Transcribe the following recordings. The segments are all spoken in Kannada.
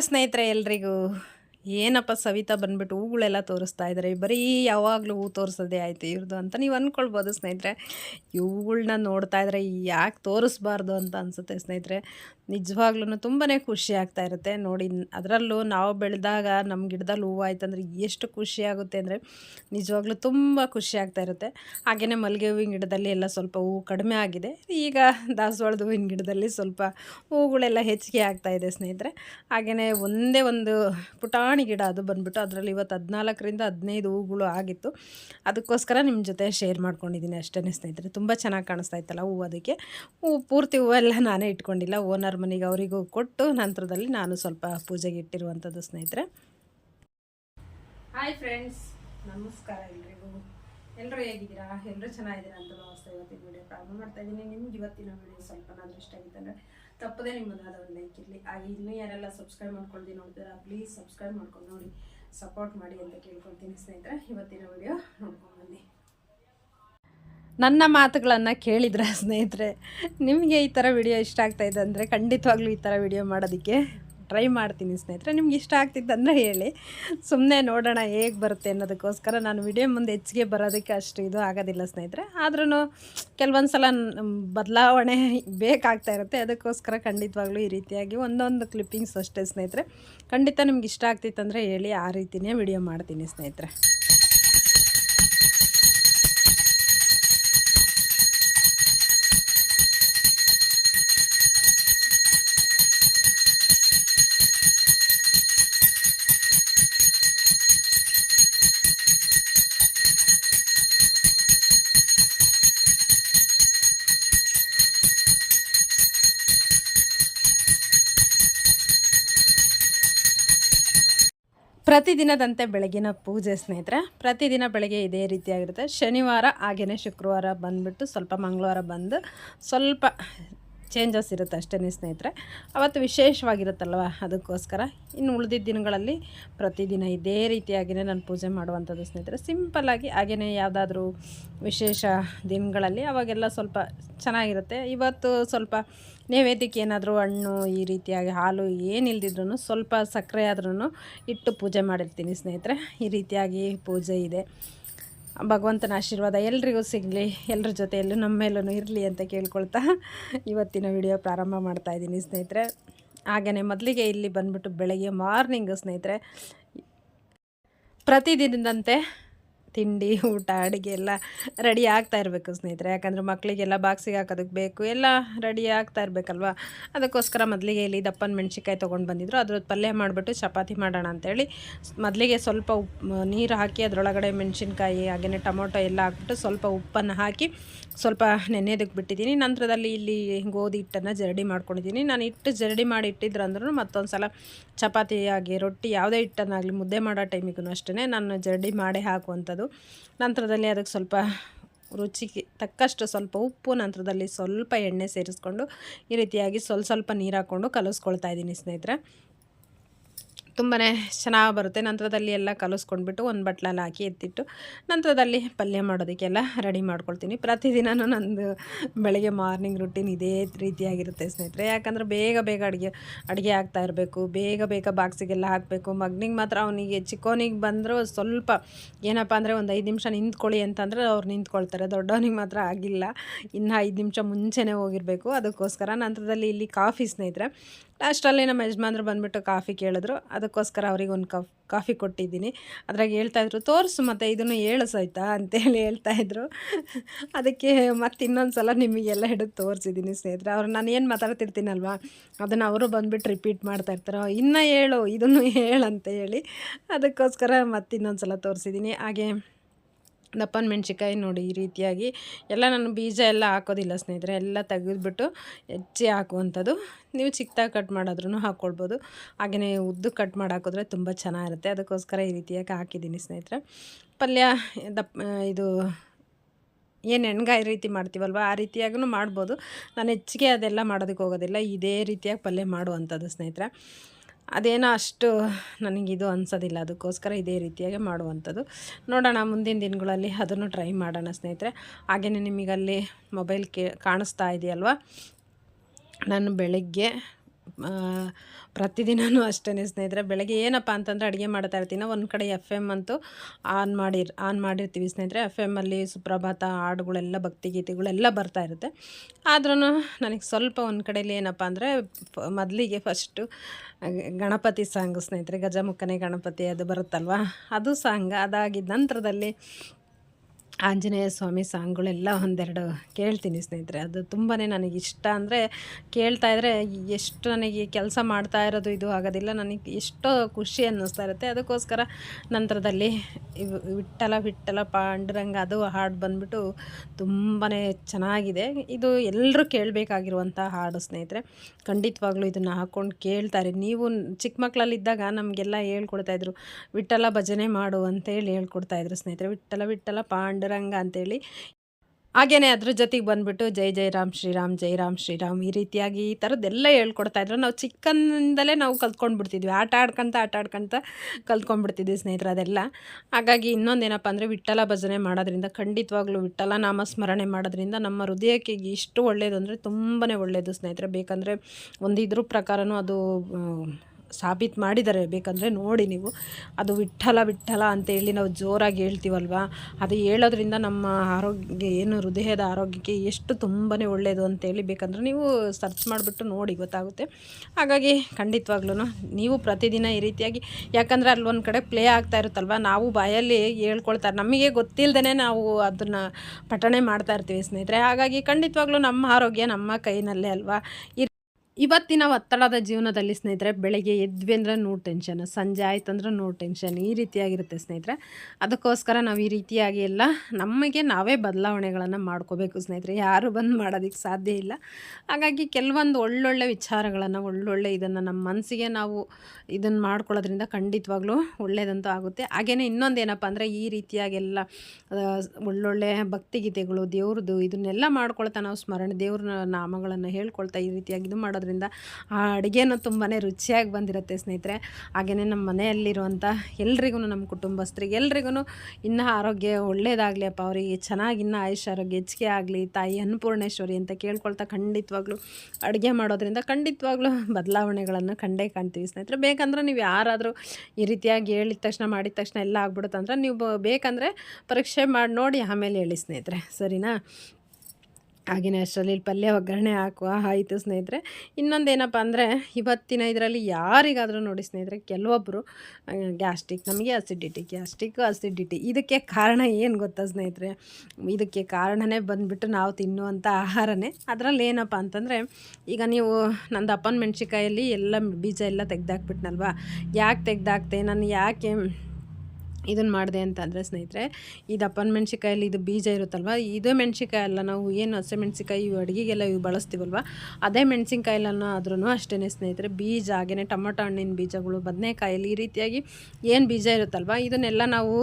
ಸ್ನೇಹಿತರೆ ಎಲ್ರಿಗೂ. ಏನಪ್ಪ ಸವಿತಾ ಬಂದ್ಬಿಟ್ಟು ಹೂಗಳೆಲ್ಲ ತೋರಿಸ್ತಾ ಇದ್ದಾರೆ. ಬರೀ ಯಾವಾಗಲೂ ಹೂ ತೋರಿಸೋದೇ ಆಯಿತು ಇವ್ರದ್ದು ಅಂತ ನೀವು ಅಂದ್ಕೊಳ್ಬೋದು ಸ್ನೇಹಿತರೆ. ಇವುಗಳನ್ನ ನೋಡ್ತಾ ಇದ್ರೆ ಯಾಕೆ ತೋರಿಸ್ಬಾರ್ದು ಅಂತ ಅನಿಸುತ್ತೆ ಸ್ನೇಹಿತರೆ. ನಿಜವಾಗ್ಲೂ ತುಂಬಾ ಖುಷಿ ಆಗ್ತಾ ಇರುತ್ತೆ. ನೋಡಿ, ಅದರಲ್ಲೂ ನಾವು ಬೆಳೆದಾಗ ನಮ್ಮ ಗಿಡದಲ್ಲಿ ಹೂವು ಆಯ್ತಂದ್ರೆ ಎಷ್ಟು ಖುಷಿ ಆಗುತ್ತೆ ಅಂದರೆ ನಿಜವಾಗ್ಲೂ ತುಂಬ ಖುಷಿ ಆಗ್ತಾ ಇರುತ್ತೆ. ಹಾಗೆಯೇ ಮಲ್ಲಿಗೆ ಹೂವಿನ ಗಿಡದಲ್ಲಿ ಎಲ್ಲ ಸ್ವಲ್ಪ ಹೂವು ಕಡಿಮೆ ಆಗಿದೆ. ಈಗ ದಾಸವಾಳದ ಹೂವಿನ ಗಿಡದಲ್ಲಿ ಸ್ವಲ್ಪ ಹೂಗಳೆಲ್ಲ ಹೆಚ್ಚಿಗೆ ಆಗ್ತಾ ಇದೆ ಸ್ನೇಹಿತರೆ. ಹಾಗೆಯೇ ಒಂದೇ ಒಂದು ಪುಟಾಣಿ ಗಿಡ ಅದು ಬಂದ್ಬಿಟ್ಟು ಅದರಲ್ಲಿ ಇವತ್ತು ಹದಿನಾಲ್ಕರಿಂದ ಹದಿನೈದು ಹೂಗಳು ಆಗಿತ್ತು. ಅದಕ್ಕೋಸ್ಕರ ನಿಮ್ಮ ಜೊತೆ ಶೇರ್ ಮಾಡ್ಕೊಂಡಿದ್ದೀನಿ ಅಷ್ಟೇ ಸ್ನೇಹಿತರೆ. ತುಂಬ ಚೆನ್ನಾಗಿ ಕಾಣಿಸ್ತಾ ಇತ್ತಲ್ಲ ಹೂವು ಅದಕ್ಕೆ. ಹೂವು ಪೂರ್ತಿ ಹೂವೆಲ್ಲ ನಾನೇ ಇಟ್ಕೊಂಡಿಲ್ಲ. ಓನರ್ ಮನೆಗೆ ಅವರಿಗೂ ಕೊಟ್ಟು ನಂತರದಲ್ಲಿ ನಾನು ಸ್ವಲ್ಪ ಪೂಜೆಗೆ ಇಟ್ಟಿರುವಂಥದ್ದು ಸ್ನೇಹಿತರೆ. ಹಾಯ್ ಫ್ರೆಂಡ್ಸ್ ನಮಸ್ಕಾರ ಎಲ್ರಿಗೂ. ಎಲ್ಲರೂ ಹೇಗಿದ್ದೀರಾ? ಎಲ್ಲರೂ ಚೆನ್ನಾಗಿದ್ದೀರಾ ಅಂತ ಭಾವಿಸ್ತಾ ಇವತ್ತಿನ ವಿಡಿಯೋ ಪ್ರಾರಂಭ ಮಾಡ್ತಾ ಇದ್ದೀನಿ. ನಿಮ್ಗೆ ಇವತ್ತಿನ ವಿಡಿಯೋ ಸ್ವಲ್ಪ ನಾನು ಇಷ್ಟ ಆಗಿತ್ತು ಅಂದರೆ ತಪ್ಪದೇ ನಿಮ್ಮದಾದ ಒಂದು ಲೈಕ್ ಇರಲಿ. ಹಾಗೆ ಇನ್ನೂ ಯಾರೆಲ್ಲ ಸಬ್ಸ್ಕ್ರೈಬ್ ಮಾಡ್ಕೊಳ್ದಿ ನೋಡ್ತೀರಾ ಪ್ಲೀಸ್ ಸಬ್ಸ್ಕ್ರೈಬ್ ಮಾಡ್ಕೊಂಡು ನೋಡಿ ಸಪೋರ್ಟ್ ಮಾಡಿ ಅಂತ ಕೇಳ್ಕೊಳ್ತೀನಿ ಸ್ನೇಹಿತರೆ. ಇವತ್ತಿನ ವಿಡಿಯೋ ನೋಡ್ಕೊಂಡು ಬನ್ನಿ. ನನ್ನ ಮಾತುಗಳನ್ನು ಕೇಳಿದ್ರ ಸ್ನೇಹಿತರೆ, ನಿಮಗೆ ಈ ಥರ ವಿಡಿಯೋ ಇಷ್ಟ ಆಗ್ತಾ ಇದೆ ಅಂದರೆ ಖಂಡಿತವಾಗ್ಲೂ ಈ ಥರ ವಿಡಿಯೋ ಮಾಡೋದಕ್ಕೆ ಟ್ರೈ ಮಾಡ್ತೀನಿ ಸ್ನೇಹಿತರೆ. ನಿಮ್ಗೆ ಇಷ್ಟ ಆಗ್ತಿದ್ದಂದರೆ ಹೇಳಿ. ಸುಮ್ಮನೆ ನೋಡೋಣ ಹೇಗೆ ಬರುತ್ತೆ ಅನ್ನೋದಕ್ಕೋಸ್ಕರ ನಾನು ವಿಡಿಯೋ ಮುಂದೆ ಹೆಚ್ಚಿಗೆ ಬರೋದಕ್ಕೆ ಅಷ್ಟು ಇದು ಆಗೋದಿಲ್ಲ ಸ್ನೇಹಿತರೆ. ಆದ್ರೂ ಕೆಲವೊಂದು ಸಲ ಬದಲಾವಣೆ ಬೇಕಾಗ್ತಾ ಇರುತ್ತೆ. ಅದಕ್ಕೋಸ್ಕರ ಖಂಡಿತವಾಗ್ಲೂ ಈ ರೀತಿಯಾಗಿ ಒಂದೊಂದು ಕ್ಲಿಪ್ಪಿಂಗ್ಸ್ ಅಷ್ಟೇ ಸ್ನೇಹಿತರೆ. ಖಂಡಿತ ನಿಮ್ಗೆ ಇಷ್ಟ ಆಗ್ತಿತ್ತಂದರೆ ಹೇಳಿ, ಆ ರೀತಿಯೇ ವಿಡಿಯೋ ಮಾಡ್ತೀನಿ ಸ್ನೇಹಿತರೆ. ಪ್ರತಿದಿನದಂತೆ ಬೆಳಗಿನ ಪೂಜೆ ಸ್ನೇಹಿತರೆ, ಪ್ರತಿದಿನ ಬೆಳಗ್ಗೆ ಇದೇ ರೀತಿಯಾಗಿರುತ್ತೆ. ಶನಿವಾರ ಹಾಗೆಯೇ ಶುಕ್ರವಾರ ಬಂದುಬಿಟ್ಟು ಸ್ವಲ್ಪ ಮಂಗಳವಾರ ಬಂದು ಸ್ವಲ್ಪ ಚೇಂಜಸ್ ಇರುತ್ತೆ ಅಷ್ಟೇ ಸ್ನೇಹಿತರೆ. ಅವತ್ತು ವಿಶೇಷವಾಗಿರುತ್ತಲ್ವ? ಅದಕ್ಕೋಸ್ಕರ ಇನ್ನು ಉಳಿದಿದ್ದ ದಿನಗಳಲ್ಲಿ ಪ್ರತಿದಿನ ಇದೇ ರೀತಿಯಾಗಿಯೇ ನಾನು ಪೂಜೆ ಮಾಡುವಂಥದ್ದು ಸ್ನೇಹಿತರೆ. ಸಿಂಪಲ್ಲಾಗಿ ಹಾಗೆಯೇ ಯಾವುದಾದ್ರೂ ವಿಶೇಷ ದಿನಗಳಲ್ಲಿ ಅವಾಗೆಲ್ಲ ಸ್ವಲ್ಪ ಚೆನ್ನಾಗಿರುತ್ತೆ. ಇವತ್ತು ಸ್ವಲ್ಪ ನೈವೇದ್ಯಕ್ಕೆ ಏನಾದರೂ ಹಣ್ಣು ಈ ರೀತಿಯಾಗಿ ಹಾಲು ಏನಿಲ್ದಿದ್ರು ಸ್ವಲ್ಪ ಸಕ್ಕರೆ ಆದ್ರೂ ಇಟ್ಟು ಪೂಜೆ ಮಾಡಿರ್ತೀನಿ ಸ್ನೇಹಿತರೆ. ಈ ರೀತಿಯಾಗಿ ಪೂಜೆ ಇದೆ. ಭಗವಂತನ ಆಶೀರ್ವಾದ ಎಲ್ರಿಗೂ ಸಿಗಲಿ ಎಲ್ಲರ ಜೊತೆಯಲ್ಲೂ ನಮ್ಮ ಮೇಲೂ ಇರಲಿ ಅಂತ ಕೇಳ್ಕೊಳ್ತಾ ಇವತ್ತಿನ ವಿಡಿಯೋ ಪ್ರಾರಂಭ ಮಾಡ್ತಾ ಇದ್ದೀನಿ ಸ್ನೇಹಿತರೆ. ಹಾಗೆಯೇ ಮೊದಲಿಗೆ ಇಲ್ಲಿ ಬಂದ್ಬಿಟ್ಟು ಬೆಳಗ್ಗೆ ಮಾರ್ನಿಂಗು ಸ್ನೇಹಿತರೆ. ಪ್ರತಿದಿನದಂತೆ ತಿಂಡಿ, ಊಟ, ಅಡುಗೆ ಎಲ್ಲ ರೆಡಿ ಆಗ್ತಾ ಇರಬೇಕು ಸ್ನೇಹಿತರೆ. ಯಾಕಂದರೆ ಮಕ್ಕಳಿಗೆಲ್ಲ ಬಾಕ್ಸಿಗೆ ಹಾಕೋದಕ್ಕೆ ಬೇಕು, ಎಲ್ಲ ರೆಡಿ ಆಗ್ತಾ ಇರಬೇಕಲ್ವ? ಅದಕ್ಕೋಸ್ಕರ ಮೊದಲಿಗೆ ಇಲ್ಲಿ ದಪ್ಪನ ಮೆಣಸಿನ್ಕಾಯಿ ತೊಗೊಂಡು ಬಂದಿದ್ರು. ಅದ್ರದ್ದು ಪಲ್ಯ ಮಾಡಿಬಿಟ್ಟು ಚಪಾತಿ ಮಾಡೋಣ ಅಂತೇಳಿ ಮೊದಲಿಗೆ ಸ್ವಲ್ಪ ಉಪ್ಪು ನೀರು ಹಾಕಿ ಅದರೊಳಗಡೆ ಮೆಣಸಿನ್ಕಾಯಿ ಹಾಗೆಯೇ ಟೊಮೊಟೊ ಎಲ್ಲ ಹಾಕ್ಬಿಟ್ಟು ಸ್ವಲ್ಪ ಉಪ್ಪನ್ನು ಹಾಕಿ ಸ್ವಲ್ಪ ನೆನೆಯೋದಕ್ಕೆ ಬಿಟ್ಟಿದ್ದೀನಿ. ನಂತರದಲ್ಲಿ ಇಲ್ಲಿ ಗೋಧಿ ಹಿಟ್ಟನ್ನು ಜರಡಿ ಮಾಡ್ಕೊಂಡಿದ್ದೀನಿ. ನಾನು ಹಿಟ್ಟು ಜರಡಿ ಮಾಡಿ ಇಟ್ಟಿದ್ರು ಅಂದ್ರೂ ಮತ್ತೊಂದು ಸಲ ಚಪಾತಿಯಾಗಿ ರೊಟ್ಟಿ ಯಾವುದೇ ಹಿಟ್ಟನ್ನಾಗಲಿ ಮುದ್ದೆ ಮಾಡೋ ಟೈಮಿಗೂ ಅಷ್ಟೇ ನಾನು ಜರಡಿ ಮಾಡಿ ಹಾಕುವಂಥದ್ದು. ನಂತರದಲ್ಲಿ ಅದಕ್ಕೆ ಸ್ವಲ್ಪ ರುಚಿಗೆ ತಕ್ಕಷ್ಟು ಸ್ವಲ್ಪ ಉಪ್ಪು, ನಂತರದಲ್ಲಿ ಸ್ವಲ್ಪ ಎಣ್ಣೆ ಸೇರಿಸ್ಕೊಂಡು ಈ ರೀತಿಯಾಗಿ ಸ್ವಲ್ಪ ಸ್ವಲ್ಪ ನೀರು ಹಾಕ್ಕೊಂಡು ಕಲಿಸ್ಕೊಳ್ತಾ ಇದ್ದೀನಿ ಸ್ನೇಹಿತರೆ. ತುಂಬಾ ಚೆನ್ನಾಗಿ ಬರುತ್ತೆ. ನಂತರದಲ್ಲಿ ಎಲ್ಲ ಕಲಿಸ್ಕೊಂಡ್ಬಿಟ್ಟು ಒಂದು ಬಟ್ಲಲ್ಲಿ ಹಾಕಿ ಎತ್ತಿಟ್ಟು ನಂತರದಲ್ಲಿ ಪಲ್ಯ ಮಾಡೋದಕ್ಕೆಲ್ಲ ರೆಡಿ ಮಾಡ್ಕೊಳ್ತೀನಿ. ಪ್ರತಿದಿನವೂ ನಂದು ಬೆಳಗ್ಗೆ ಮಾರ್ನಿಂಗ್ ರುಟೀನ್ ಇದೇ ರೀತಿಯಾಗಿರುತ್ತೆ ಸ್ನೇಹಿತರೆ. ಯಾಕಂದರೆ ಬೇಗ ಬೇಗ ಅಡುಗೆ ಅಡುಗೆ ಆಗ್ತಾ ಇರಬೇಕು. ಬೇಗ ಬೇಗ ಬಾಕ್ಸಿಗೆಲ್ಲ ಹಾಕಬೇಕು. ಮಗ್ನಿಗೆ ಮಾತ್ರ ಅವನಿಗೆ ಚಿಕ್ಕವನಿಗೆ ಬಂದರೂ ಸ್ವಲ್ಪ ಏನಪ್ಪ ಅಂದರೆ ಒಂದು ಐದು ನಿಮಿಷ ನಿಂತ್ಕೊಳ್ಳಿ ಅಂತಂದರೆ ಅವ್ರು ನಿಂತ್ಕೊಳ್ತಾರೆ. ದೊಡ್ಡವನಿಗೆ ಮಾತ್ರ ಆಗಿಲ್ಲ. ಇನ್ನು ಐದು ನಿಮಿಷ ಮುಂಚೆನೇ ಹೋಗಿರಬೇಕು. ಅದಕ್ಕೋಸ್ಕರ ನಂತರದಲ್ಲಿ ಇಲ್ಲಿ ಕಾಫಿ ಸ್ನೇಹಿತರೆ. ಲಾಸ್ಟಲ್ಲಿ ನಮ್ಮ ಯಜಮಾನ್ರು ಬಂದುಬಿಟ್ಟು ಕಾಫಿ ಕೇಳಿದ್ರು. ಅದಕ್ಕೋಸ್ಕರ ಅವ್ರಿಗೆ ಒಂದು ಕಫ್, ಕಾಫಿ ಕೊಟ್ಟಿದ್ದೀನಿ. ಅದ್ರಾಗ ಹೇಳ್ತಾಯಿದ್ರು ತೋರಿಸು ಮತ್ತು ಇದನ್ನು ಏಳಿಸಾಯ್ತಾ ಅಂತೇಳಿ ಹೇಳ್ತಾಯಿದ್ರು ಅದಕ್ಕೆ ಮತ್ತೆ ಇನ್ನೊಂದು ಸಲ ನಿಮಗೆಲ್ಲ ಹಿಡಿದು ತೋರಿಸಿದ್ದೀನಿ ಸ್ನೇಹಿತರೆ. ಅವ್ರು, ನಾನು ಏನು ಮಾತಾಡ್ತಿರ್ತೀನಲ್ವ? ಅದನ್ನು ಅವರು ಬಂದುಬಿಟ್ಟು ರಿಪೀಟ್ ಮಾಡ್ತಾಯಿರ್ತಾರೆ ಇನ್ನೂ ಹೇಳು, ಇದನ್ನು ಹೇಳಂತ ಹೇಳಿ ಅದಕ್ಕೋಸ್ಕರ ಮತ್ತೆ ಇನ್ನೊಂದು ಸಲ ತೋರಿಸಿದ್ದೀನಿ. ಹಾಗೆ ದಪ್ಪನ ಮೆಣಸಿಕಾಯಿ ನೋಡಿ ಈ ರೀತಿಯಾಗಿ. ಎಲ್ಲ ನಾನು ಬೀಜ ಎಲ್ಲ ಹಾಕೋದಿಲ್ಲ ಸ್ನೇಹಿತರೆ, ಎಲ್ಲ ತೆಗೆದುಬಿಟ್ಟು ಹೆಚ್ಚಿ ಹಾಕುವಂಥದ್ದು. ನೀವು ಚಿಕ್ಕದಾಗಿ ಕಟ್ ಮಾಡಿದ್ರೂ ಹಾಕ್ಕೊಳ್ಬೋದು ಹಾಗೆಯೇ ಉದ್ದು ಕಟ್ ಮಾಡಿ ಹಾಕಿದ್ರೆ ತುಂಬ ಚೆನ್ನಾಗಿರುತ್ತೆ. ಅದಕ್ಕೋಸ್ಕರ ಈ ರೀತಿಯಾಗಿ ಹಾಕಿದ್ದೀನಿ ಸ್ನೇಹಿತರೆ. ಪಲ್ಯ ದಪ್ಪ ಇದು ಏನು ಎಣ್ಗಾಯಿ ರೀತಿ ಮಾಡ್ತೀವಲ್ವ, ಆ ರೀತಿಯಾಗೂ ಮಾಡ್ಬೋದು. ನಾನು ಹೆಚ್ಚಿಗೆ ಅದೆಲ್ಲ ಮಾಡೋದಕ್ಕೆ ಹೋಗೋದಿಲ್ಲ. ಇದೇ ರೀತಿಯಾಗಿ ಪಲ್ಯ ಮಾಡುವಂಥದ್ದು ಸ್ನೇಹಿತರೆ. ಅದೇನೋ ಅಷ್ಟು ನನಗಿದು ಅನ್ಸೋದಿಲ್ಲ. ಅದಕ್ಕೋಸ್ಕರ ಇದೇ ರೀತಿಯಾಗಿ ಮಾಡುವಂಥದ್ದು. ನೋಡೋಣ, ಮುಂದಿನ ದಿನಗಳಲ್ಲಿ ಅದನ್ನು ಟ್ರೈ ಮಾಡೋಣ ಸ್ನೇಹಿತರೆ. ಹಾಗೆಯೇ ನಿಮಗಲ್ಲಿ ಮೊಬೈಲ್ ಕೇ, ಕಾಣಿಸ್ತಾ ಇದೆಯಲ್ವ? ನಾನು ಬೆಳಗ್ಗೆ ಪ್ರತಿದಿನವೂ ಅಷ್ಟೇ ಸ್ನೇಹಿತರೆ, ಬೆಳಗ್ಗೆ ಏನಪ್ಪ ಅಂತಂದರೆ ಅಡುಗೆ ಮಾಡ್ತಾ ಇರ್ತೀನಿ. ಒಂದು ಕಡೆ ಎಫ್ ಎಂ ಅಂತೂ ಆನ್ ಮಾಡಿರ್ ಆನ್ ಮಾಡಿರ್ತೀವಿ ಸ್ನೇಹಿತರೆ. ಎಫ್ ಎಮ್ಮಲ್ಲಿ ಸುಪ್ರಭಾತ, ಹಾಡುಗಳೆಲ್ಲ ಭಕ್ತಿಗೀತೆಗಳೆಲ್ಲ ಬರ್ತಾ ಇರುತ್ತೆ. ಆದ್ರೂ ನನಗೆ ಸ್ವಲ್ಪ ಒಂದು ಕಡೆಯಲ್ಲಿ ಏನಪ್ಪ ಅಂದರೆ ಮೊದಲಿಗೆ ಫಸ್ಟು ಗಣಪತಿ ಸಾಂಗ್ ಸ್ನೇಹಿತರೆ, ಗಜಮುಖನೇ ಗಣಪತಿ ಅದು ಬರುತ್ತಲ್ವ? ಅದು ಸಾಂಗ್ ಅದಾಗಿದ್ದ ನಂತರದಲ್ಲಿ ಆಂಜನೇಯ ಸ್ವಾಮಿ ಸಾಂಗ್ಗಳೆಲ್ಲ ಒಂದೆರಡು ಕೇಳ್ತೀನಿ ಸ್ನೇಹಿತರೆ. ಅದು ತುಂಬಾ ನನಗೆ ಇಷ್ಟ ಅಂದರೆ ಕೇಳ್ತಾ ಇದ್ದರೆ ಎಷ್ಟು ನನಗೆ ಕೆಲಸ ಮಾಡ್ತಾ ಇರೋದು ಇದು ಆಗೋದಿಲ್ಲ. ನನಗೆ ಎಷ್ಟೋ ಖುಷಿ ಅನ್ನಿಸ್ತಾ ಇರುತ್ತೆ. ಅದಕ್ಕೋಸ್ಕರ ನಂತರದಲ್ಲಿ ವಿಠಲ ವಿಠಲ ಪಾಂಡುರಂಗ ಅದು ಹಾಡು ಬಂದ್ಬಿಟ್ಟು ತುಂಬಾ ಚೆನ್ನಾಗಿದೆ. ಇದು ಎಲ್ಲರೂ ಕೇಳಬೇಕಾಗಿರುವಂಥ ಹಾಡು ಸ್ನೇಹಿತರೆ. ಖಂಡಿತವಾಗ್ಲೂ ಇದನ್ನು ಹಾಕ್ಕೊಂಡು ಕೇಳ್ತಾರೆ ನೀವು ಚಿಕ್ಕ ಮಕ್ಕಳಲ್ಲಿದ್ದಾಗ ನಮಗೆಲ್ಲ ಹೇಳ್ಕೊಡ್ತಾಯಿದ್ರು ವಿಠಲ ಭಜನೆ ಮಾಡು ಅಂತೇಳಿ ಹೇಳ್ಕೊಡ್ತಾಯಿದ್ರು ಸ್ನೇಹಿತರೆ. ವಿಠ್ಠಲ ವಿಠ್ಠಲ ಪಾಂಡುರಂಗ ಅಂತೇಳಿ. ಹಾಗೇನೆ ಅದ್ರ ಜೊತೆಗೆ ಬಂದ್ಬಿಟ್ಟು ಜೈ ಜೈ ರಾಮ್ ಶ್ರೀರಾಮ್ ಜೈ ರಾಮ್ ಶ್ರೀರಾಮ್ ಈ ರೀತಿಯಾಗಿ ಈ ಥರದ್ದೆಲ್ಲ ಹೇಳ್ಕೊಡ್ತಾ ಇದ್ರು. ನಾವು ಚಿಕ್ಕಂದಲೇ ನಾವು ಕಲ್ತ್ಕೊಂಡು ಬಿಡ್ತಿದ್ವಿ ಆಟ ಆಡ್ಕೊಂತ ಆಟ ಆಡ್ಕೊಂತ ಕಲ್ತ್ಕೊಂಡ್ಬಿಡ್ತಿದ್ವಿ ಸ್ನೇಹಿತರೆ ಅದೆಲ್ಲ. ಹಾಗಾಗಿ ಇನ್ನೊಂದೇನಪ್ಪ ಅಂದರೆ ವಿಠ್ಠಲ ಭಜನೆ ಮಾಡೋದ್ರಿಂದ, ಖಂಡಿತವಾಗ್ಲೂ ವಿಠ್ಠಲ ನಾಮ ಸ್ಮರಣೆ ಮಾಡೋದ್ರಿಂದ ನಮ್ಮ ಹೃದಯಕ್ಕೆ ಇಷ್ಟು ಒಳ್ಳೆಯದು ಅಂದರೆ ತುಂಬಾ ಒಳ್ಳೆಯದು ಸ್ನೇಹಿತರೆ. ಬೇಕಂದರೆ ಒಂದು ಇದ್ರ ಪ್ರಕಾರನೂ ಅದು ಸಾಬೀತು ಮಾಡಿದ್ದಾರೆ ಬೇಕಂದರೆ ನೋಡಿ ನೀವು. ಅದು ವಿಠಲ ವಿಠ್ಠಲ ಅಂತೇಳಿ ನಾವು ಜೋರಾಗಿ ಹೇಳ್ತೀವಲ್ವ? ಅದು ಹೇಳೋದ್ರಿಂದ ನಮ್ಮ ಆರೋಗ್ಯ, ಏನು ಹೃದಯದ ಆರೋಗ್ಯಕ್ಕೆ ಎಷ್ಟು ತುಂಬಾ ಒಳ್ಳೆಯದು ಅಂತೇಳಿ ಬೇಕಂದರೆ ನೀವು ಸರ್ಚ್ ಮಾಡಿಬಿಟ್ಟು ನೋಡಿ ಗೊತ್ತಾಗುತ್ತೆ. ಹಾಗಾಗಿ ಖಂಡಿತವಾಗ್ಲೂ ನೀವು ಪ್ರತಿದಿನ ಈ ರೀತಿಯಾಗಿ, ಯಾಕಂದರೆ ಅಲ್ಲಿ ಒಂದು ಕಡೆ ಪ್ಲೇ ಆಗ್ತಾ ಇರುತ್ತಲ್ವ? ನಾವು ಬಾಯಲ್ಲಿ ಹೇಳ್ಕೊಳ್ತಾರೆ ನಮಗೆ ಗೊತ್ತಿಲ್ಲದೇ ನಾವು ಅದನ್ನು ಪಠಣೆ ಮಾಡ್ತಾ ಇರ್ತೀವಿ ಸ್ನೇಹಿತರೆ. ಹಾಗಾಗಿ ಖಂಡಿತವಾಗ್ಲೂ ನಮ್ಮ ಆರೋಗ್ಯ ನಮ್ಮ ಕೈನಲ್ಲೇ ಅಲ್ವಾ? ಇವತ್ತಿನ ಒತ್ತಡದ ಜೀವನದಲ್ಲಿ ಸ್ನೇಹಿತರೆ, ಬೆಳಗ್ಗೆ ಎದ್ವಿ ಅಂದರೆ ನೋ ಟೆನ್ಷನ್ ಸಂಜೆ ಆಯ್ತು ಅಂದ್ರೆ ನೋ ಟೆನ್ಷನ್ ಈ ರೀತಿಯಾಗಿರುತ್ತೆ ಸ್ನೇಹಿತರೆ. ಅದಕ್ಕೋಸ್ಕರ ನಾವು ಈ ರೀತಿಯಾಗಿ ಎಲ್ಲ ನಮಗೆ ನಾವೇ ಬದಲಾವಣೆಗಳನ್ನು ಮಾಡ್ಕೋಬೇಕು ಸ್ನೇಹಿತರೆ. ಯಾರು ಬಂದು ಮಾಡೋದಕ್ಕೆ ಸಾಧ್ಯ ಇಲ್ಲ. ಹಾಗಾಗಿ ಕೆಲವೊಂದು ಒಳ್ಳೊಳ್ಳೆ ವಿಚಾರಗಳನ್ನು, ಒಳ್ಳೊಳ್ಳೆ ಇದನ್ನು ನಮ್ಮ ಮನಸ್ಸಿಗೆ ನಾವು ಇದನ್ನು ಮಾಡ್ಕೊಳ್ಳೋದ್ರಿಂದ ಖಂಡಿತವಾಗ್ಲೂ ಒಳ್ಳೆಯದಂತೂ ಆಗುತ್ತೆ. ಹಾಗೆಯೇ ಇನ್ನೊಂದು ಏನಪ್ಪ ಅಂದರೆ, ಈ ರೀತಿಯಾಗೆಲ್ಲ ಒಳ್ಳೊಳ್ಳೆ ಭಕ್ತಿಗೀತೆಗಳು, ದೇವ್ರದ್ದು ಇದನ್ನೆಲ್ಲ ಮಾಡ್ಕೊಳ್ತಾ ನಾವು ಸ್ಮರಣೆ ದೇವ್ರ ನಾಮಗಳನ್ನು ಹೇಳ್ಕೊಳ್ತಾ ಈ ರೀತಿಯಾಗಿ ಇದು ಮಾಡೋದು ಮಾಡೋದ್ರಿಂದ ಆ ಅಡುಗೆನೂ ತುಂಬಾ ರುಚಿಯಾಗಿ ಬಂದಿರುತ್ತೆ ಸ್ನೇಹಿತರೆ. ಹಾಗೆಯೇ ನಮ್ಮ ಮನೆಯಲ್ಲಿರುವಂಥ ಎಲ್ರಿಗೂ ನಮ್ಮ ಕುಟುಂಬಸ್ಥರಿಗೆ ಎಲ್ರಿಗೂ ಇನ್ನೂ ಆರೋಗ್ಯ ಒಳ್ಳೆಯದಾಗಲಿ ಅಪ್ಪ ಅವರಿಗೆ, ಚೆನ್ನಾಗಿ ಇನ್ನೂ ಆಯುಷ್ ಆರೋಗ್ಯ ಹೆಚ್ಚಿಗೆ ಆಗಲಿ, ತಾಯಿ ಅನ್ನಪೂರ್ಣೇಶ್ವರಿ ಅಂತ ಕೇಳ್ಕೊಳ್ತಾ ಖಂಡಿತವಾಗ್ಲೂ ಅಡುಗೆ ಮಾಡೋದ್ರಿಂದ ಖಂಡಿತವಾಗ್ಲೂ ಬದಲಾವಣೆಗಳನ್ನು ಕಂಡೇ ಕಾಣ್ತೀವಿ ಸ್ನೇಹಿತರೆ. ಬೇಕಂದ್ರೆ ನೀವು ಯಾರಾದರೂ ಈ ರೀತಿಯಾಗಿ ಹೇಳಿದ ತಕ್ಷಣ, ಮಾಡಿದ ತಕ್ಷಣ ಎಲ್ಲ ಆಗ್ಬಿಡುತ್ತೆ ಅಂದ್ರೆ ನೀವು ಬೇಕಂದರೆ ಪರೀಕ್ಷೆ ಮಾಡಿ ನೋಡಿ ಆಮೇಲೆ ಹೇಳಿ ಸ್ನೇಹಿತರೆ. ಸರಿನಾ? ಹಾಗೆಯೇ ಅಷ್ಟರಲ್ಲಿ ಪಲ್ಯ ಒಗ್ಗರಣೆ ಹಾಕುವ, ಆಯಿತು ಸ್ನೇಹಿತರೆ. ಇನ್ನೊಂದೇನಪ್ಪ ಅಂದರೆ, ಇವತ್ತಿನ ಇದರಲ್ಲಿ ಯಾರಿಗಾದರೂ ನೋಡಿ ಸ್ನೇಹಿತರೆ ಕೆಲವೊಬ್ಬರು ಗ್ಯಾಸ್ಟ್ರಿಕ್, ನಮಗೆ ಅಸಿಡಿಟಿ ಗ್ಯಾಸ್ಟ್ರಿಕ್ ಅಸಿಡಿಟಿ ಇದಕ್ಕೆ ಕಾರಣ ಏನು ಗೊತ್ತಾ ಸ್ನೇಹಿತರೆ? ಇದಕ್ಕೆ ಕಾರಣನೇ ಬಂದುಬಿಟ್ಟು ನಾವು ತಿನ್ನುವಂಥ ಆಹಾರನೇ. ಅದರಲ್ಲಿ ಏನಪ್ಪ ಅಂತಂದರೆ, ಈಗ ನೀವು ನಂದು ಅಪ್ಪನ ಮೆಣಸಿಕಾಯಲ್ಲಿ ಎಲ್ಲ ಬೀಜ ಎಲ್ಲ ತೆಗ್ದಾಕ್ಬಿಟ್ನಲ್ವಾ? ಯಾಕೆ ತೆಗ್ದಾಕ್ತೆ? ನಾನು ಯಾಕೆ ಇದನ್ನು ಮಾಡಿದೆ ಅಂತಂದರೆ ಸ್ನೇಹಿತರೆ, ಇದು ಅಪ್ಪನ ಮೆಣ್ಸಿಕಾಯಲ್ಲಿ ಇದು ಬೀಜ ಇರುತ್ತಲ್ವ, ಇದು ಮೆಣ್ಸಿಕಾಯಿ ಅಲ್ಲ ನಾವು ಏನು ಹಸಿ ಮೆಣಸಿಕಾಯಿ ಇವು ಅಡುಗೆಗೆಲ್ಲ ಇವು ಬಳಸ್ತೀವಲ್ವ, ಅದೇ ಮೆಣಸಿನ್ಕಾಯಿಲನ್ನು ಆದ್ರೂ ಅಷ್ಟೇ ಸ್ನೇಹಿತರೆ, ಬೀಜ ಹಾಗೆಯೇ ಟೊಮೊಟೊ ಹಣ್ಣಿನ ಬೀಜಗಳು, ಬದನೆಕಾಯಲ್ಲಿ ಈ ರೀತಿಯಾಗಿ ಏನು ಬೀಜ ಇರುತ್ತಲ್ವ, ಇದನ್ನೆಲ್ಲ ನಾವು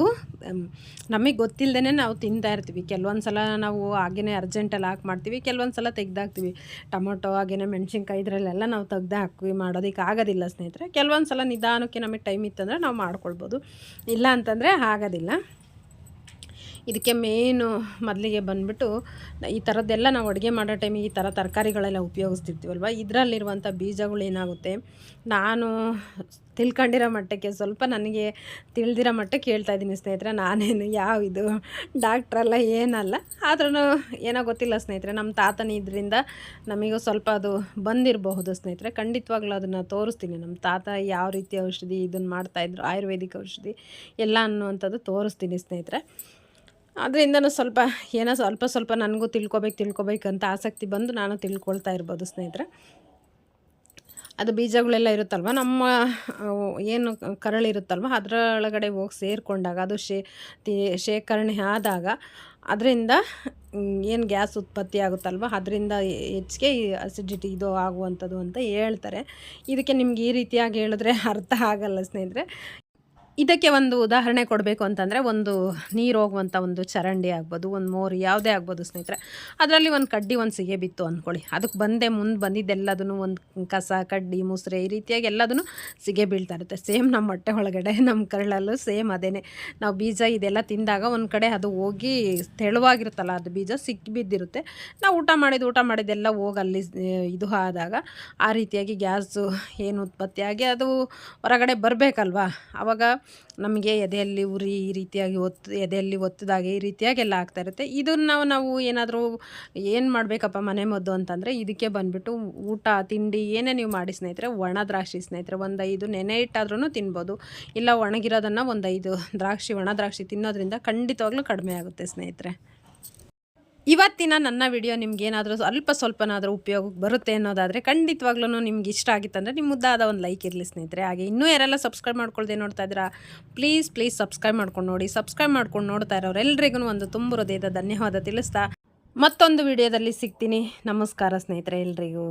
ನಮಗೆ ಗೊತ್ತಿಲ್ಲದೇ ನಾವು ತಿಂತಾ ಇರ್ತೀವಿ ಕೆಲವೊಂದು ಸಲ ನಾವು ಹಾಗೆಯೇ ಅರ್ಜೆಂಟಲ್ಲಿ ಹಾಕಿ ಮಾಡ್ತೀವಿ ಕೆಲವೊಂದು ಸಲ ತೆಗ್ದಾಕ್ತೀವಿ, ಟೊಮೊಟೊ ಹಾಗೆಯೇ ಮೆಣಸಿನ್ಕಾಯಿ ಇದರಲ್ಲೆಲ್ಲ ನಾವು ತೆಗ್ದು ಹಾಕಿ ಮಾಡೋದಕ್ಕೆ ಆಗೋದಿಲ್ಲ ಸ್ನೇಹಿತರೆ ಕೆಲವೊಂದು ಸಲ ನಿಧಾನಕ್ಕೆ ನಮಗೆ ಟೈಮ್ ಇತ್ತಂದರೆ ನಾವು ಮಾಡ್ಕೊಳ್ಬೋದು, ಇಲ್ಲ ಅಂತ ಅಂತಂದರೆ ಆಗೋದಿಲ್ಲ. ಇದಕ್ಕೆ ಮೇನು ಮೊದಲಿಗೆ ಬಂದುಬಿಟ್ಟು ಈ ಥರದ್ದೆಲ್ಲ ನಾವು ಅಡುಗೆ ಮಾಡೋ ಟೈಮಿಗೆ ಈ ಥರ ತರಕಾರಿಗಳೆಲ್ಲ ಉಪಯೋಗಿಸ್ತಿರ್ತೀವಲ್ವ? ಇದರಲ್ಲಿರುವಂಥ ಬೀಜಗಳು ಏನಾಗುತ್ತೆ? ನಾನು ತಿಳ್ಕೊಂಡಿರೋ ಮಟ್ಟಕ್ಕೆ, ಸ್ವಲ್ಪ ನನಗೆ ತಿಳಿದಿರೋ ಮಟ್ಟಕ್ಕೆ ಹೇಳ್ತಾ ಇದ್ದೀನಿ ಸ್ನೇಹಿತರೆ. ನಾನೇನು ಯಾವ ಇದು ಡಾಕ್ಟ್ರಲ್ಲ ಏನಲ್ಲ. ಆದ್ರೂ ಏನೋ ಗೊತ್ತಿಲ್ಲ ಸ್ನೇಹಿತರೆ, ನಮ್ಮ ತಾತನ ಇದರಿಂದ ನಮಗೂ ಸ್ವಲ್ಪ ಅದು ಬಂದಿರಬಹುದು ಸ್ನೇಹಿತರೆ. ಖಂಡಿತವಾಗ್ಲೂ ಅದನ್ನು ತೋರಿಸ್ತೀನಿ. ನಮ್ಮ ತಾತ ಯಾವ ರೀತಿ ಔಷಧಿ ಇದನ್ನು ಮಾಡ್ತಾಯಿದ್ರು ಆಯುರ್ವೇದಿಕ್ ಔಷಧಿ ಎಲ್ಲ ಅನ್ನುವಂಥದ್ದು ತೋರಿಸ್ತೀನಿ ಸ್ನೇಹಿತರೆ. ಅದರಿಂದನೂ ಸ್ವಲ್ಪ ಏನೋ ಸ್ವಲ್ಪ ಸ್ವಲ್ಪ ನನಗೂ ತಿಳ್ಕೊಬೇಕು ತಿಳ್ಕೊಬೇಕಂತ ಆಸಕ್ತಿ ಬಂದು ನಾನು ತಿಳ್ಕೊಳ್ತಾ ಇರ್ಬೋದು ಸ್ನೇಹಿತರೆ. ಅದು ಬೀಜಗಳೆಲ್ಲ ಇರುತ್ತಲ್ವ? ನಮ್ಮ ಏನು ಕರಳಿರುತ್ತಲ್ವ ಅದರೊಳಗಡೆ ಹೋಗಿ ಸೇರಿಕೊಂಡಾಗ, ಅದು ಶೇ ಶೇಖರಣೆ ಆದಾಗ ಅದರಿಂದ ಏನು ಗ್ಯಾಸ್ ಉತ್ಪತ್ತಿ ಆಗುತ್ತಲ್ವ? ಅದರಿಂದ ಹೆಚ್ಚಿಗೆ ಅಸಿಡಿಟಿ ಇದು ಆಗುವಂಥದ್ದು ಅಂತ ಹೇಳ್ತಾರೆ. ಇದಕ್ಕೆ ನಿಮ್ಗೆ ಈ ರೀತಿಯಾಗಿ ಹೇಳಿದ್ರೆ ಅರ್ಥ ಆಗಲ್ಲ ಸ್ನೇಹಿತರೆ. ಇದಕ್ಕೆ ಒಂದು ಉದಾಹರಣೆ ಕೊಡಬೇಕು ಅಂತಂದರೆ ಒಂದು ನೀರು ಹೋಗುವಂಥ ಒಂದು ಚರಂಡಿ ಆಗ್ಬೋದು, ಒಂದು ಮೋರಿ ಯಾವುದೇ ಆಗ್ಬೋದು ಸ್ನೇಹಿತರೆ. ಅದರಲ್ಲಿ ಒಂದು ಕಡ್ಡಿ ಒಂದು ಸಿಗೆ ಬಿತ್ತು ಅಂದ್ಕೊಳ್ಳಿ ಅದಕ್ಕೆ ಬಂದೆ ಮುಂದೆ ಬಂದಿದ್ದೆಲ್ಲದನ್ನು ಒಂದು ಕಸ, ಕಡ್ಡಿ, ಮುಸ್ರೆ ಈ ರೀತಿಯಾಗಿ ಎಲ್ಲದನ್ನು ಸಿಗೆ ಬೀಳ್ತಾ ಇರುತ್ತೆ. ಸೇಮ್ ನಮ್ಮ ಹೊಟ್ಟೆ ಒಳಗಡೆ ನಮ್ಮ ಕರಳಲ್ಲೂ ಸೇಮ್ ಅದೇ ನಾವು ಬೀಜ ಇದೆಲ್ಲ ತಿಂದಾಗ ಒಂದು ಕಡೆ ಅದು ಹೋಗಿ ತೆಳುವಾಗಿರುತ್ತಲ್ಲ, ಅದು ಬೀಜ ಸಿಕ್ಕಿ ಬಿದ್ದಿರುತ್ತೆ. ನಾವು ಊಟ ಮಾಡಿದ ಊಟ ಮಾಡಿದ್ದೆಲ್ಲ ಹೋಗಿ ಅಲ್ಲಿ ಇದು ಆದಾಗ ಆ ರೀತಿಯಾಗಿ ಗ್ಯಾಸು ಏನು ಉತ್ಪತ್ತಿಯಾಗಿ ಅದು ಹೊರಗಡೆ ಬರಬೇಕಲ್ವಾ? ಆವಾಗ ನಮಗೆ ಎದೆಯಲ್ಲಿ ಉರಿ ಈ ರೀತಿಯಾಗಿ ಒತ್ತು, ಎದೆಯಲ್ಲಿ ಒತ್ತದಾಗೆ ಈ ರೀತಿಯಾಗಿ ಎಲ್ಲ ಆಗ್ತಾ ಇರುತ್ತೆ. ಇದನ್ನು ನಾವು ಏನಾದರೂ ಏನು ಮಾಡಬೇಕಪ್ಪ ಮನೆ ಮದ್ದು ಅಂತಂದರೆ ಇದಕ್ಕೆ ಬಂದುಬಿಟ್ಟು ಊಟ, ತಿಂಡಿ ಏನೇ ನೀವು ಮಾಡಿ ಸ್ನೇಹಿತರೆ, ಒಣ ದ್ರಾಕ್ಷಿ ಸ್ನೇಹಿತರೆ, ಒಂದು ಐದು ನೆನೆ ಇಟ್ಟಾದ್ರೂ ತಿನ್ಬೋದು. ಇಲ್ಲ ಒಣಗಿರೋದನ್ನು ಒಂದೈದು ದ್ರಾಕ್ಷಿ, ಒಣ ದ್ರಾಕ್ಷಿ ತಿನ್ನೋದ್ರಿಂದ ಖಂಡಿತವಾಗ್ಲೂ ಕಡಿಮೆ ಆಗುತ್ತೆ ಸ್ನೇಹಿತರೆ. ಇವತ್ತಿನ ನನ್ನ ವಿಡಿಯೋ ನಿಮ್ಗೇನಾದರೂ ಅಲ್ಪ ಸ್ವಲ್ಪನಾದರೂ ಉಪಯೋಗಕ್ಕೆ ಬರುತ್ತೆ ಅನ್ನೋದಾದರೆ ಖಂಡಿತವಾಗ್ಲೂ ನಿಮ್ಗೆ ಇಷ್ಟ ಆಗಿತ್ತಂದರೆ ನಿಮ್ಮ ಮುದ್ದಾದ ಒಂದು ಲೈಕ್ ಇರಲಿ ಸ್ನೇಹಿತರೆ. ಹಾಗೆ ಇನ್ನೂ ಯಾರೆಲ್ಲ ಸಬ್ಸ್ಕ್ರೈಬ್ ಮಾಡ್ಕೊಳ್ದೆ ನೋಡ್ತಾ ಇದ್ದೀರಾ ಪ್ಲೀಸ್ ಪ್ಲೀಸ್ ಸಬ್ಸ್ಕ್ರೈಬ್ ಮಾಡ್ಕೊಂಡು ನೋಡಿ. ಸಬ್ಸ್ಕ್ರೈಬ್ ಮಾಡ್ಕೊಂಡು ನೋಡ್ತಾ ಇರೋರೆಲ್ರಿಗೂ ಒಂದು ತುಂಬ ಹೃದಯದ ಧನ್ಯವಾದ ತಿಳಿಸ್ತಾ ಮತ್ತೊಂದು ವಿಡಿಯೋದಲ್ಲಿ ಸಿಗ್ತೀನಿ. ನಮಸ್ಕಾರ ಸ್ನೇಹಿತರೆ ಎಲ್ರಿಗೂ.